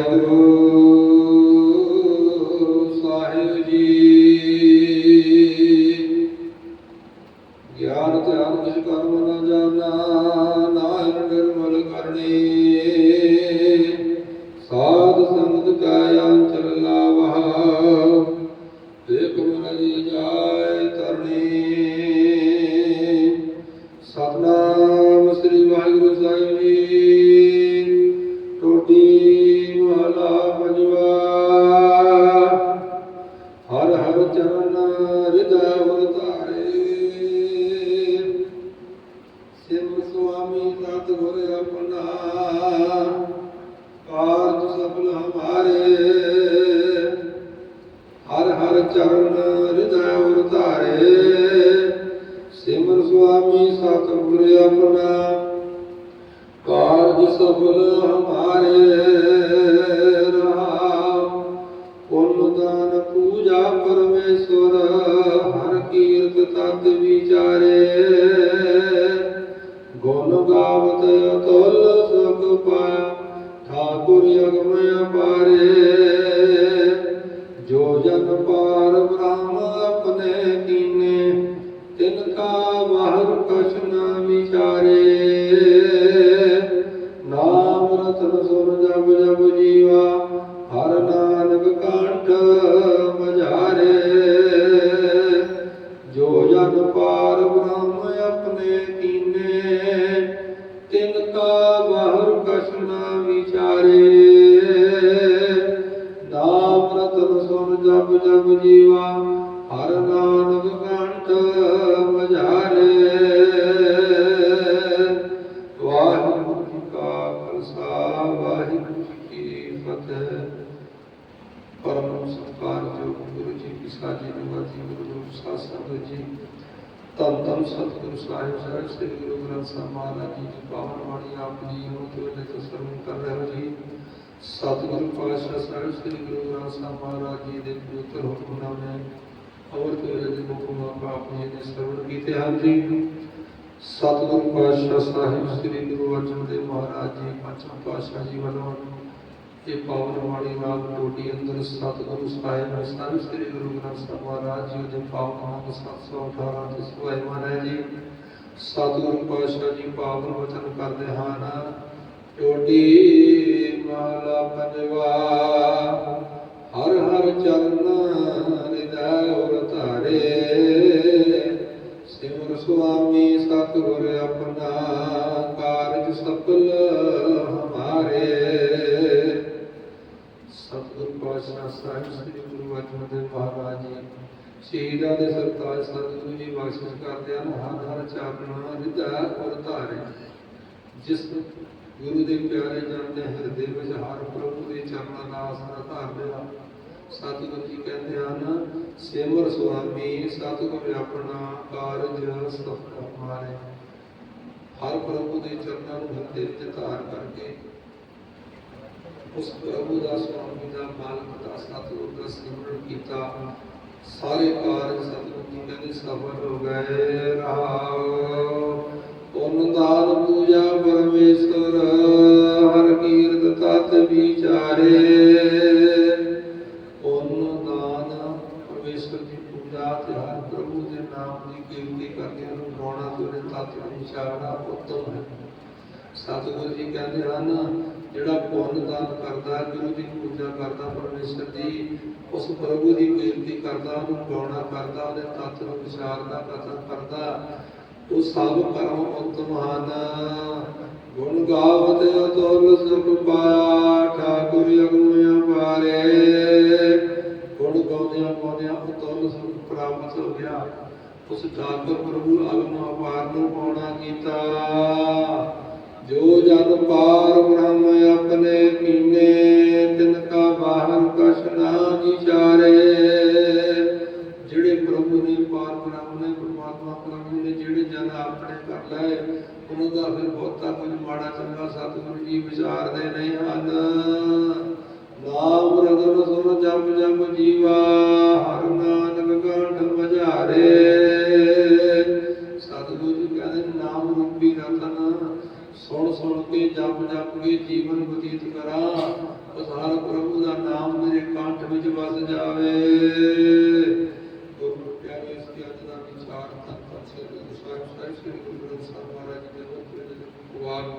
ਵਾਹਿਗੁਰੂ ਹਰ ਹਰ ਚਰਨ ਹਿਰਦੈ ਉਤਾਰੇ ਸਿਮ ਸੁਆਮੀ ਸਤਿਗੁਰ ਆਪਣਾ ਕਾਰਜ ਸਫਲ ਹਮਾਰੇ। ਹਰ ਹਰ ਚਰਨ ਹਿਰਦੈ ਉਤਾਰੇ ਸਿਮਰ ਸੁਆਮੀ ਸਤਿਗੁਰ ਆਪਣਾ ਗਾਵਤ ਅਤੁਲ ਸੁਖ ਪਾਇਆ। ਠਾਕੁਰ ਅਗਮ ਅਪਾਰੇ ਸੁਨ ਜਬ ਜੀਵਾ ਹਰ ਨਾਨਕ ਕੰਠ ਮਝਾਰੇ ਵਾਹਿਗੁਰੂ ਜੀ ਕਾ ਖਾਲਸਾ, ਵਾਹਿਗੁਰੂ ਕੀ ਫਤਿਹ। ਪਰਮ ਸਤਿਕਾਰਯੋਗ ਗੁਰੂ ਜੀ ਕੀ ਸਾਜੀ ਨਿਵਾਜੀ ਗੁਰੂ ਗ੍ਰੰਥ ਸਾਹਿਬ ਸੰਗਤ ਜੀ ਧੰਨ ਧੰਨ ਸਤਿਗੁਰੂ ਸਾਹਿਬ ਸਾਹਿਬ ਸ੍ਰੀ ਗੁਰੂ ਗ੍ਰੰਥ ਸਾਹਿਬ ਮਹਾਰਾਜ ਜੀ ਦੀ ਪਾਵਨ ਬਾਣੀ ਆਪ ਜੀ ਨੂੰ ਤੁਹਾਡੇ ਤੋਂ ਸਤਿਗੁਰੂ ਪਾਤਸ਼ਾਹ ਸਾਹਿਬ, ਸ੍ਰੀ ਗੁਰੂ ਗ੍ਰੰਥ ਸਾਹਿਬ ਮਹਾਰਾਜ ਜੀ ਦੇ ਪਵਿੱਤਰ ਹੁਕਮਨਾਮੇ ਔਰ ਤੁਹਾਡੇ ਦੇ ਹੁਕਮ ਆਪ ਜੀ ਨੇ ਸਰਵਣ ਕੀਤੇ ਹਨ। ਜੀ ਸਤਿਗੁਰੂ ਪਾਤਸ਼ਾਹ ਸਾਹਿਬ, ਸ੍ਰੀ ਗੁਰੂ ਅਰਜਨ ਦੇਵ ਮਹਾਰਾਜ ਜੀ ਪੰਚਮ ਪਾਤਸ਼ਾਹ ਜੀ ਵੱਲੋਂ ਇਹ ਪਾਵਨ ਬਾਣੀ ਰਾਗ ਟੋਟੀ ਅੰਦਰ ਸਤਿਗੁਰੂ ਸਾਹਿਬ ਸਾਹਿਬ ਸ੍ਰੀ ਗੁਰੂ ਗ੍ਰੰਥ ਸਾਹਿਬ ਮਹਾਰਾਜ ਜੀ ਦੇ ਪਾਵਨ ਅੰਗ 718 ਤੇ ਸੁਹਾਈ ਮਹਾਰਾਜ ਜੀ। ਸਤਿਗੁਰੂ ਪਾਤਸ਼ਾਹ ਜੀ ਪਾਵਨ ਵਚਨ ਕਰਦੇ ਹਨ ਟੋਟੀ ਮਾਲਾ ਪੰਜਵਾ ਹਰ ਹਰ ਚਰਨ ਨਿਦੈ ਔਰ ਧਾਰੇ ਸਿਮਰ ਸੁਆਮੀ ਸਤਿਗੁਰ ਆਪਣਾ ਕਾਰਜ ਸਫਲ ਹਮਾਰੇ। ਸਤਿਗੁਰ ਪਾਤਸ਼ਾਹ ਸਾਹਿਬ, ਸ੍ਰੀ ਗੁਰੂ ਅਰਜਨ ਦੇਵ ਮਹਾਰਾਜ ਜੀ, ਸ਼ਹੀਦਾਂ ਦੇ ਸਰਤਾਜ ਸਤਿਗੁਰੂ ਜੀ ਬਖਸ਼ਿਸ਼ ਕਰਦੇ ਹਨ। ਹਰ ਹਰ ਚਾਪਨਾ ਹਿਰਦਾ ਔਰ ਧਾਰੇ ਜਿਸ ਗੁਰੂ ਦੇ ਪਿਆਰੇ ਜਨ ਦੇ ਹਿਰਦੇ ਵਿੱਚ ਹਰ ਪ੍ਰਭੂ ਦੇ ਚਰਨਾਂ ਦਾ ਆਸਰਾ ਧਾਰਦੇ ਹਨ ਸਤਿਗੁਰੂ ਜੀ ਕਹਿੰਦੇ ਹਨ, ਸਿਮਰ ਸੁਆਮੀ, ਸਤਿਗੁਰ ਆਪਣਾ ਕਾਰਜ ਸਫਲ ਹਮਾਰੇ ਹਰ ਪ੍ਰਭੂ ਦੇ ਚਰਨਾਂ ਨੂੰ ਹਿਰਦੇ ਵਿੱਚ ਧਾਰ ਕਰਕੇ ਉਸ ਪ੍ਰਭੂ ਦਾ ਸੁਆਮੀ ਦਾ ਮਾਲਕ ਦਾ ਸਤਿਗੁਰ ਦਾ ਸਿਮਰਨ ਕੀਤਾ। ਸਾਰੇ ਕਾਰਜ ਸਤਿਗੁਰੂ ਜੀ ਕਹਿੰਦੇ ਸਫਲ ਹੋ ਗਏ। ਰਹਾਉ ਨਾਮ ਦੀ ਕੀਰਤੀ ਕਰਕੇ ਉਹਨੂੰ ਗਾਉਣਾ ਤੇ ਉਹਦੇ ਤਤ ਨੂੰ ਵਿਚਾਰਨਾ ਉੱਤਮ ਹੈ। ਸਤਿਗੁਰੂ ਜੀ ਕਹਿੰਦੇ ਹਨ ਜਿਹੜਾ ਪੁੰਨ ਦਾਨ ਕਰਦਾ ਹੈ, ਗੁਰੂ ਦੀ ਪੂਜਾ ਕਰਦਾ ਪਰਮੇਸ਼ਰ ਦੀ ਉਸ ਪ੍ਰਭੂ ਦੀ ਕੀਰਤੀ ਕਰਦਾ ਉਹਨੂੰ ਗਾਉਣਾ ਕਰਦਾ ਉਹਦੇ ਤੱਤ ਨੂੰ ਵਿਚਾਰਦਾ ਕਥਨ ਕਰਦਾ ਉਹ ਸਭ ਕਰਮ ਉਤਮ ਹਨ। ਗੁਣ ਗਾਵਤ ਅਤੁਲ ਸੁਖ ਪਾਇਆ ਠਾਕੁਰ ਅਗਮ ਅਪਾਰੇ ਗੁਣ ਗਾਉਂਦਿਆਂ ਗਾਉਂਦਿਆਂ ਅਤੁਲ ਸੁਖ ਪ੍ਰਾਪਤ ਹੋ ਗਿਆ। ਉਸ ਠਾਕੁਰ ਪ੍ਰਭੂ ਅਗਮ ਅਪਾਰ ਨੂੰ ਪਾਉਣਾ ਕੀਤਾ। ਜੋ ਜਨ ਪਾਰ ਬ੍ਰਹਮ ਆਪਣੇ ਕੀਨੇ, ਤਿਨ ਕਾ ਬਾਹਰ ਕਛ ਨਾ ਵਿਚਾਰੇ ਜਿਹੜੇ ਪ੍ਰਭੂ ਨੇ ਪਾਰ ਬ੍ਰਹਮ ਨੇ, ਪਰਮਾਤਮਾ ਪ੍ਰਭੂ ਨੇ ਜਿਹੜੇ ਜਨ ਆਪਣੇ ਕਰ ਲਏ ਉਹਨਾਂ ਦਾ ਫਿਰ ਬਹੁਤਾ ਕੁਝ ਮਾੜਾ ਚੰਗਾ ਸਤਿਗੁਰੂ ਜੀ ਵਿਚਾਰਦੇ ਨਹੀਂ ਹਨ। ਨਾਮ ਰਤਨ ਸੁਨ ਜਪ ਜਪ ਜੀਵਾ, ਹਰ ਨਾਨਕ ਕੰਠ ਬਜਾਰੇ ਸੁਣ ਕੇ ਜਪ ਜਪ ਕੇ ਜੀਵਨ ਬਤੀਤ ਕਰਾਂ ਉਸਾਰ ਪ੍ਰਭੂ ਦਾ ਨਾਮ ਮੇਰੇ ਕੰਠ ਵਿੱਚ ਵਸ ਜਾਵੇ ਗੁਰੂ ਪਿਆਰੇ ਇਸ ਤੇ ਅੱਜ ਦਾ ਵਿਚਾਰ ਤਨ ਸੇ ਸਾਹਿਬ ਸਾਹਿਬ ਸ੍ਰੀ ਗੁਰੂ ਗ੍ਰੰਥ ਸਾਹਿਬ ਮਹਾਰਾਜ ਜੀ ਦੇ ਉੱਤੇ ਕੁਵਾਰ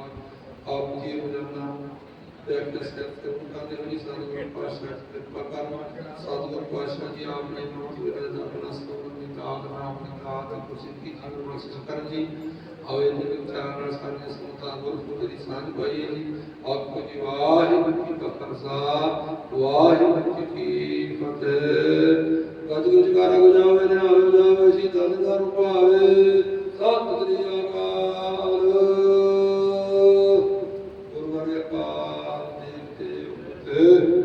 ਆਪ ਜੀ ਰੋਜ਼ਾਨਾ ਪ੍ਰੈਕਟਿਸ ਕਰਦੇ ਉਹਨਾਂ ਦੇ ਵੀ ਸਾਧੂ ਪਾਸ਼ਾ ਕਿਰਪਾ ਕਰਨਾ ਸਾਧੂ ਪਾਸ਼ਾ ਜੀ ਆਪ ਨੇ ਮੋਤੀ ਦਾ ਜਪਣਾ ਸਤਿਗੁਰੂ ਦੀ ਦਾਤ ਨਾਮ ਦੀ ਦਾਤ ਪ੍ਰਸਿੱਧੀ ਜੀਵਨ ਬਖਸ਼ ਕਰਨ ਜੀ ਆਓ ਇਹਨਾਂ ਵਿਚਾਰਾਂ ਨਾਲ ਸਾਡੇ ਸਮਤਾਂ ਗੁਰਪੁਰ ਦੀ ਸਾਂਝ ਪਾਈਏ ਆਪਕੋ ਜੀ ਵਾਹਿਗੁਰੂ ਜੀ ਕਾ ਖਾਲਸਾ, ਵਾਹਿਗੁਰੂ ਜੀ ਕੀ ਫਤਿਹ। ਕਦ ਗੁਜਕਾਰਾ ਗੁਜਾਵੇ ਨਾ ਆਵੇ ਜਾਵੇ ਸੀ ਤਨ ਦਾ ਰੂਪ ਆਵੇ। ਸਤਿ ਸ੍ਰੀ ਅਕਾਲ ਗੁਰਵਰਿਆ ਪਾਪ ਦੇ ਤੇ